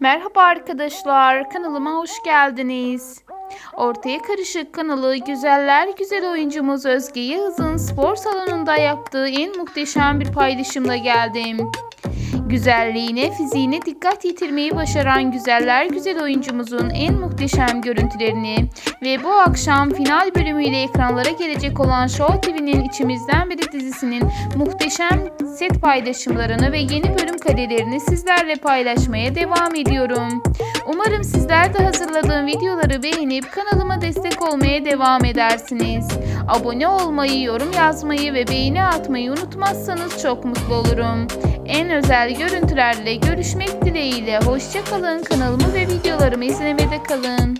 Merhaba arkadaşlar, kanalıma hoş geldiniz. Ortaya Karışık kanalı güzeller güzel oyuncumuz Özge Yağız'ın spor salonunda yaptığı en muhteşem bir paylaşımla geldim. Güzelliğine, fiziğine dikkat yitirmeyi başaran güzeller güzel oyuncumuzun en muhteşem görüntülerini ve bu akşam final bölümüyle ekranlara gelecek olan Show TV'nin İçimizden Biri dizisinin muhteşem set paylaşımlarını ve yeni bölüm karelerini sizlerle paylaşmaya devam ediyorum. Umarım sizler de hazırladığım videoları beğenip kanalıma destek olmaya devam edersiniz. Abone olmayı, yorum yazmayı ve beğeni atmayı unutmazsanız çok mutlu olurum. En özel görüntülerle görüşmek dileğiyle. Hoşçakalın. Kanalımı ve videolarımı izlemede kalın.